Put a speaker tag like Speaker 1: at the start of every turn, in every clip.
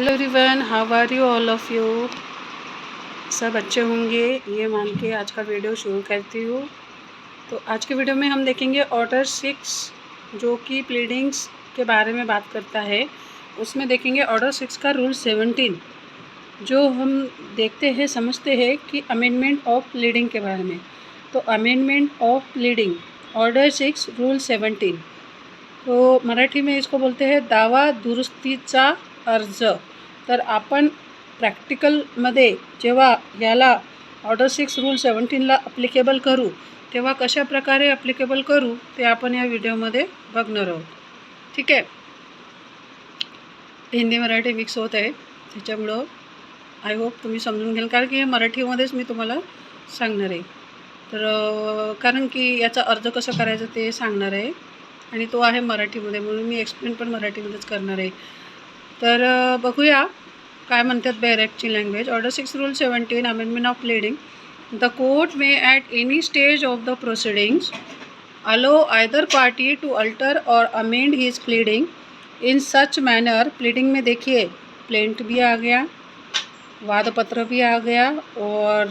Speaker 1: Hello रिवन how are you all of you सब अच्छे होंगे, ये मान के आज का वीडियो शुरू करती हूँ। तो आज के वीडियो में हम देखेंगे ऑर्डर सिक्स जो कि प्लीडिंग्स के बारे में बात करता है। उसमें देखेंगे ऑर्डर सिक्स का रूल सेवनटीन जो हम देखते हैं, समझते हैं कि अमेंडमेंट ऑफ़ प्लीडिंग के बारे में। तो amendment of pleading order six rule seventeen तो मराठी में इसको बोलते हैं, दावा दुरुस्तीचा अर्ज़। तर आपण प्रॅक्टिकलमध्ये जेव्हा याला ऑर्डर सिक्स रूल सेवन्टीनला अप्लिकेबल करू तेव्हा कशा प्रकारे अप्लिकेबल करू ते आपण या व्हिडिओमध्ये बघणार आहोत. ठीक आहे? हिंदी मराठी मिक्स होत आहे. त्याच्यामुळं आय होप तुम्ही समजून घ्याल कारण की हे मराठीमध्येच मी तुम्हाला सांगणार आहे. तर कारण की याचा अर्ज कसं करायचा ते सांगणार आहे. आणि तो आहे मराठीमध्ये म्हणून मी एक्सप्लेन पण मराठीमध्येच करणार आहे. तर बघूया काय म्हणतात बॅरेकची language order six rule seventeen amendment of pleading the court may at any stage of the proceedings allow either party to alter or amend his pleading in such manner pleading में देखिए प्लेंट भी आ गया, वादपत्र भी आ गया और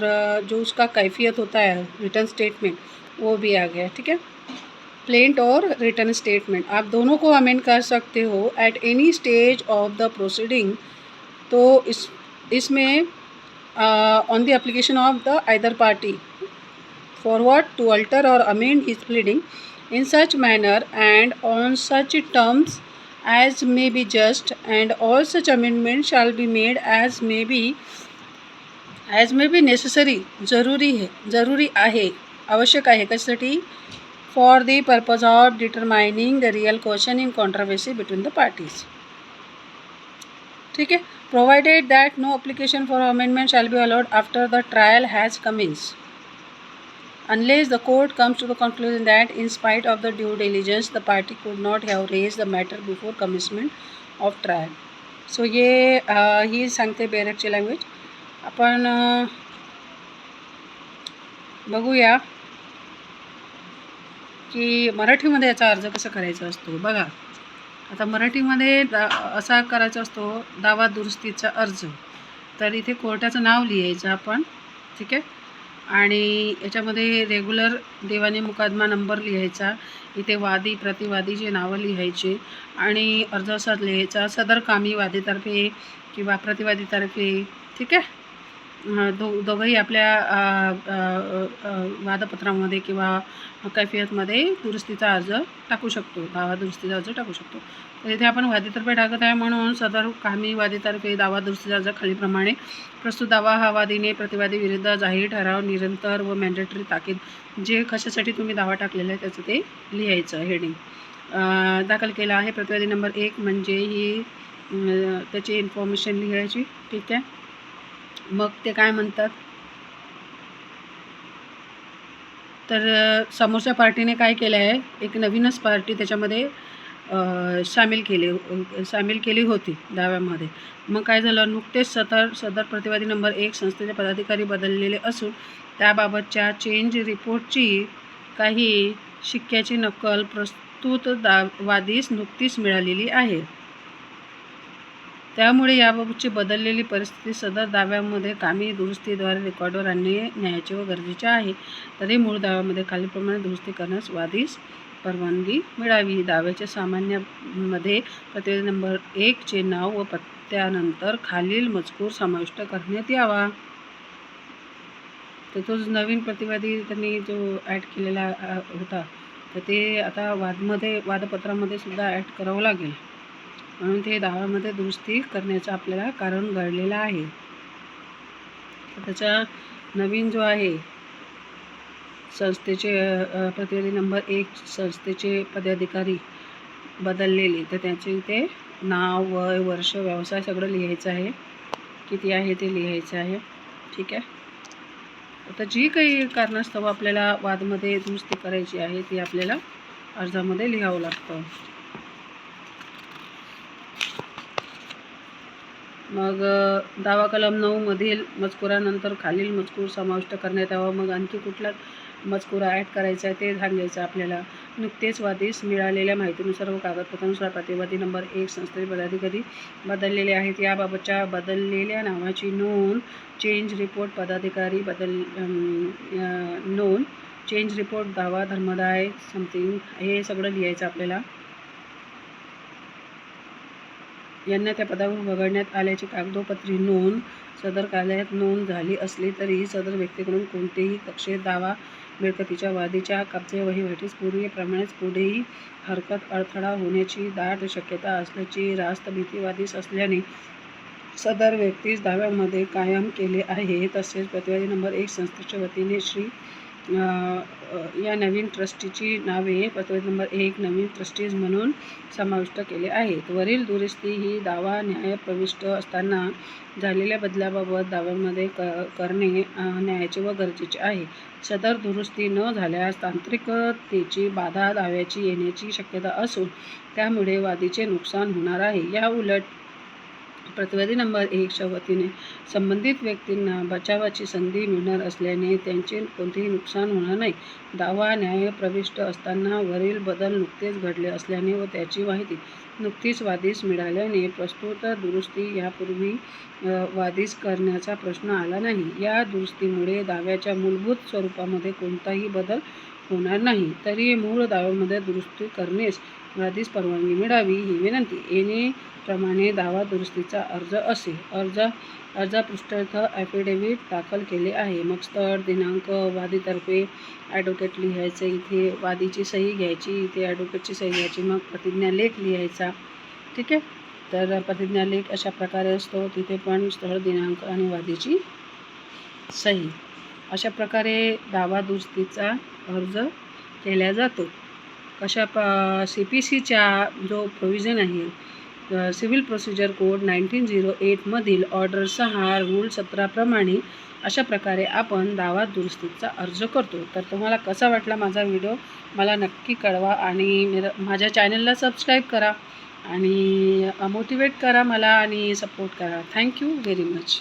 Speaker 1: जो उसका कैफियत होता है रिटर्न स्टेटमेंट वो भी आ गया, ठीक है? प्लेंट और रिटर्न स्टेटमेंट। आप दोनों को अमेंड कर सकते हो at any stage of the proceeding तो इस, इसमें on the application of the either party forward to alter or amend his pleading in such manner and on such terms as may be just and all such amendment shall be made as may be, as may be necessary, ज़रूरी है, ज़रूरी आहे, आवश्यक आहे. कशासाठी? for the purpose of determining the real question in controversy between the parties ठीक है provided that no application for amendment shall be allowed after the trial has commenced unless the court comes to the conclusion that in spite of the due diligence the party could not have raised the matter before commencement of trial so ये अ, ही सांगते बेरेकची language आपण अ, बघूया की मराठीमध्ये याचा अर्ज कसा करायचा असतो? बघा. आता मराठीमध्ये दा असा करायचा असतो दावा दुरुस्तीचा अर्ज. तर इथे कोर्टाचं नाव लिहायचं आपण ठीक आहे? आणि याच्यामध्ये रेग्युलर देवानी मुकादमा नंबर लिहायचा इथे वादी प्रतिवादीचे नावं लिहायचे आणि अर्ज असा लिहायचा सदर कामी वादीतर्फे किंवा प्रतिवादीतर्फे ठीक आहे? दो दोघंही आपल्या वादपत्रामध्ये किंवा कैफियतमध्ये दुरुस्तीचा अर्ज टाकू शकतो दावा दुरुस्तीचा अर्ज टाकू शकतो. तर इथे आपण वादीतर्फे टाकत आहे म्हणून सदर कामी वादीतर्फे दावा दुरुस्तीचा अर्ज खालीप्रमाणे प्रस्तुत दावा हा वादीने प्रतिवादी विरुद्ध जाहीर ठराव निरंतर व मॅन्डेटरी ताकीद जे कशासाठी तुम्ही दावा टाकलेला आहे त्याचं ते लिहायचं हेडिंग दाखल केला आहे. प्रतिवादी नंबर एक म्हणजे ही त्याची इन्फॉर्मेशन लिहायची. ठीक आहे. मग ते काय म्हणतात? तर समोरच्या पार्टीने काय केलं आहे? एक नवीनच पार्टी त्याच्यामध्ये सामील केली सामील केली होती दाव्यामध्ये. मग काय झालं? नुकतेच सदर सदर प्रतिवादी नंबर एक संस्थेचे पदाधिकारी बदललेले असून त्याबाबतच्या चेंज रिपोर्टची काही शिक्क्याची नक्कल प्रस्तुत दा वादीस नुकतीच मिळालेली आहे. त्यामुळे याबाबतची बदललेली परिस्थिती सदर दाव्यामध्ये कामी दुरुस्तीद्वारे रेकॉर्डवर आणणे न्यायाचे व गरजेचे आहे. तरी मूळ दाव्यामध्ये खालीलप्रमाणे दुरुस्ती करण्यास वादीस परवानगी मिळावी. दाव्याच्या सामान्यामध्ये प्रतिवेदी नंबर एकचे नाव व पत्त्यानंतर खालील मजकूर समाविष्ट करण्यात यावा. तर तो जो नवीन प्रतिवादी त्यांनी जो ॲड केलेला होता तर ते आता वादमध्ये वादपत्रामध्ये सुद्धा ॲड करावं लागेल. म्हणून ते दाव्यामध्ये दुरुस्ती करण्याचं आपल्याला कारण घडलेलं आहे. तर त्याचा नवीन जो आहे संस्थेचे प्रतिनिधी नंबर एक संस्थेचे पदाधिकारी बदललेले तर त्याचे इथे नाव वय वर्ष व्यवसाय सगळं लिहायचं आहे. किती आहे ते लिहायचं आहे. ठीक आहे? आता जी काही कारणास्तव आपल्याला वादमध्ये दुरुस्ती करायची आहे ती आपल्याला अर्जामध्ये लिहावं लागतं. मग दावा कलम नऊमधील मजकुरानंतर खालील मजकूर समाविष्ट करण्यात यावा. मग आणखी कुठला मजकूर ॲड करायचा आहे ते सांगायचं आपल्याला. नुकतेच वादीस मिळालेल्या माहितीनुसार व कागदपत्रानुसार प्रतिवादी नंबर एक संस्थेचे पदाधिकारी बदललेले आहेत. याबाबतच्या बदललेल्या नावाची नोंद चेंज रिपोर्ट पदाधिकारी बदल नोंद चेंज रिपोर्ट दावा धर्मदाय समथिंग हे सगळं लिहायचं आपल्याला. यांना त्या पदावरून वगळण्यात आल्याची कागदोपत्री नोंद सदर कार्यालयात नोंद झाली असली तरी सदर व्यक्तीकडून कोणतेही कक्षेत दावा मिळकतीच्या वादीच्या कब्जे वहिवाटीस पूर्वीप्रमाणेच पुढेही हरकत अडथळा होण्याची दाट शक्यता असल्याची रास्त भीतीवादीस असल्याने सदर व्यक्तीस दाव्यामध्ये कायम केले आहे. तसेच प्रतिवादी नंबर एक संस्थेच्या वतीने श्री या नवीन ट्रस्टीची नावे पत्र नंबर एक नवीन ट्रस्टीज म्हणून समाविष्ट केले आहेत. वरील दुरुस्ती ही दावा न्यायप्रविष्ट असताना झालेल्या बदलाबाबत दाव्यांमध्ये क करणे न्यायाचे व गरजेचे आहे. सदर दुरुस्ती न झाल्यास तांत्रिकतेची बाधा दाव्याची येण्याची शक्यता असून त्यामुळे वादीचे नुकसान होणार आहे. या उलट प्रतिवादी नंबर एकच्या वतीने संबंधित व्यक्तींना बचावाची संधी मिळणार असल्याने त्यांचे कोणतेही नुकसान होणार नाही. दावा न्याय प्रविष्ट असताना वरील बदल नुकतेच घडले असल्याने व त्याची माहिती नुकतीच वादीस मिळाल्याने प्रस्तुत दुरुस्ती यापूर्वी वादीस करण्याचा प्रश्न आला नाही. या दुरुस्तीमुळे दाव्याच्या मूलभूत स्वरूपामध्ये कोणताही बदल होणार नाही. तरी मूळ दाव्यामध्ये दुरुस्ती करण्यास आधीच परवानगी मिळावी ही विनंती. येणे प्रमाणे दावा दुरुस्तीचा अर्ज असे. अर्ज अर्जापृष्ठार्थ ॲफिडेव्हिट दाखल केले आहे. मग स्थळ दिनांक वादीतर्फे ॲडव्होकेट लिहायचं इथे वादीची सही घ्यायची इथे ॲडव्होकेटची सही घ्यायची मग प्रतिज्ञालेख लिहायचा. ठीक आहे? तर प्रतिज्ञालेख अशा प्रकारे असतो. तिथे पण स्थळ दिनांक आणि वादीची सही. अशा प्रकारे दावा दुरुस्तीचा अर्ज केला जातो. कशा प सी पी सीच्या जो प्रोव्हिजन आहे civil procedure code nineteen zero एटमधील order सहा रूल सतराप्रमाणे अशा प्रकारे आपण दावा दुरुस्तीचा अर्ज करतो. तर तुम्हाला कसा वाटला माझा व्हिडिओ मला नक्की कळवा आणि मेरा माझ्या चॅनलला सबस्क्राईब करा आणि मोटिवेट करा मला आणि सपोर्ट करा. Thank you very much